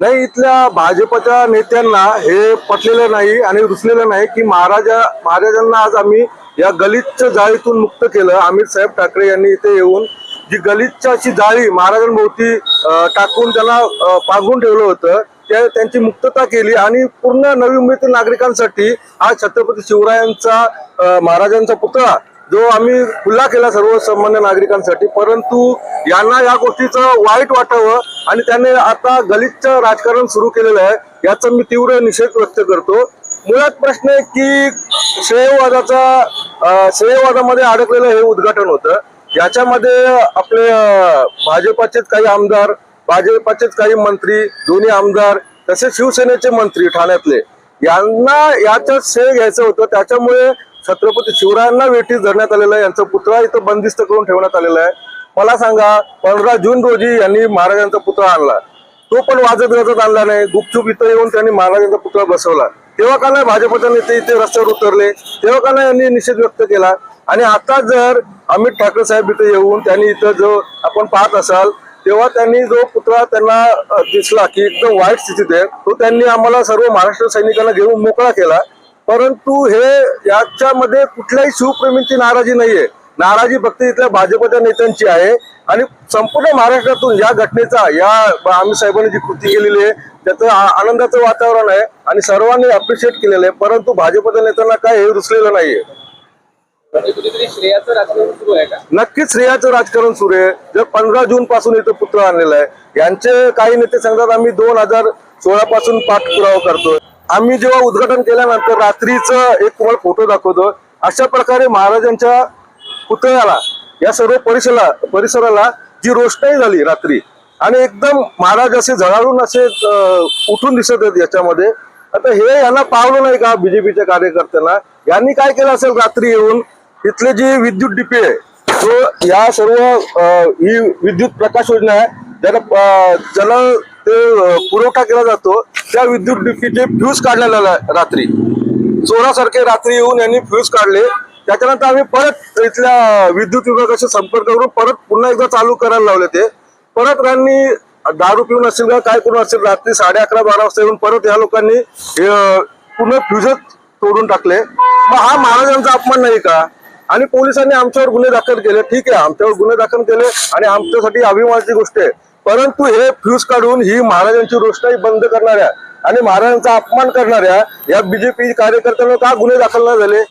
नाही इथल्या भाजपच्या नेत्यांना हे पटलेलं नाही आणि रुचलेलं नाही की महाराजा महाराजांना आज आम्ही या गलितच्या जाळीतून मुक्त केलं. अमित साहेब ठाकरे यांनी इथे येऊन जी गलितच्या अशी जाळी महाराजांभोवती टाकून त्यांना पागून पांघरून ठेवलं होतं त्या त्यांची मुक्तता केली आणि पूर्ण नवी मुंबईतील नागरिकांसाठी आज छत्रपती शिवरायांचा महाराजांचा पुतळा जो आम्ही खुला केला सर्वसामान्य नागरिकांसाठी. परंतु यांना या गोष्टीचं वाईट वाटावं आणि त्याने आता गलितचं राजकारण सुरू केलेलं आहे याचा मी तीव्र निषेध व्यक्त करतो. मुळात प्रश्न आहे की श्रेयवादाचा श्रेयवादामध्ये अडकलेलं हे उद्घाटन होतं. याच्यामध्ये आपले भाजपाचेच काही आमदार भाजपाचेच काही मंत्री दोन्ही आमदार तसेच शिवसेनेचे मंत्री ठाण्यातले यांना याचं श्रेय घ्यायचं होतं. त्याच्यामुळे छत्रपती शिवरायांना वेठीस धरण्यात आलेलं आहे. यांचा पुतळा इथं बंदिस्त करून ठेवण्यात आलेला आहे. मला सांगा पंधरा जून रोजी यांनी महाराजांचा पुतळा आणला. तो पण वाजत गाजत आणला नाही. गुपचूप इथं येऊन त्यांनी महाराजांचा पुतळा बसवला. तेव्हा का नाही भाजपचे नेते इथे रस्त्यावर उतरले? तेव्हा का नाही यांनी निषेध व्यक्त केला? आणि आता जर अमित ठाकरे साहेब इथे येऊन त्यांनी इथं जो आपण पाहत असाल तेव्हा त्यांनी जो पुतळा त्यांना दिसला की एकदम वाईट स्थितीत आहे तो त्यांनी आम्हाला सर्व महाराष्ट्र सैनिकांना घेऊन मोकळा केला. परंतु हे याच्यामध्ये कुठल्याही शिवप्रेमींची नाराजी नाहीये. नाराजी फक्त इथल्या भाजपच्या नेत्यांची आहे. आणि संपूर्ण महाराष्ट्रातून या घटनेचा या आम्ही साहेबांनी जी कृती केलेली आहे त्याचं आनंदाचं वातावरण आहे आणि सर्वांनी अप्रिशिएट केलेलं आहे. परंतु भाजपच्या नेत्यांना काय हे रुचलेलं नाहीये. श्रेयाचं राजकारण सुरू आहे नक्कीच श्रेयाचं राजकारण सुरू आहे. जर पंधरा जून पासून इथं पुत्र आणलेला आहे. यांचे काही नेते सांगतात आम्ही दोन हजार सोळा पासून पाठपुरावा करतो आम्ही जेव्हा उद्घाटन केल्यानंतर रात्रीचं एक तुम्हाला फोटो दाखवतो. अशा प्रकारे महाराजांच्या पुतळ्याला या सर्व परिसराला परिसराला जी रोषणाई झाली रात्री आणि एकदम महाराज असे झळाळून असे उठून दिसत आहेत याच्यामध्ये. आता हे यांना पावलं नाही का बीजेपीच्या कार्यकर्त्यांना? यांनी काय केलं असेल रात्री येऊन? इथले जी विद्युत डीपी आहे तो या सर्व ही विद्युत प्रकाश योजना आहे ज्याला ज्याला ते पुरवठा केला जातो त्या विद्युत डीपीचे फ्यूज काढलेला आहे रात्री. चोरासारखे रात्री येऊन यांनी फ्यूज काढले. त्याच्यानंतर आम्ही परत इथल्या विद्युत विभागाशी संपर्क करून परत पुन्हा एकदा चालू करायला लावले ते. परत त्यांनी दारू पिऊन असेल का काय करून असेल रात्री साडे अकरा बारा वाजता येऊन परत या लोकांनी पुन्हा फ्युजत पूर्ण तोडून टाकले. मग हा महाराजांचा अपमान नाही का? आणि पोलिसांनी आमच्यावर गुन्हे दाखल केले. ठीक आहे आमच्यावर गुन्हे दाखल केले आणि आमच्यासाठी अभिमानाची गोष्ट आहे. परंतु हे फ्यूज काढून ही महाराजांची रोषणाई बंद करणाऱ्या आणि महाराजांचा अपमान करणाऱ्या या बीजेपी कार्यकर्त्यांना का गुन्हे दाखल नाही झाले?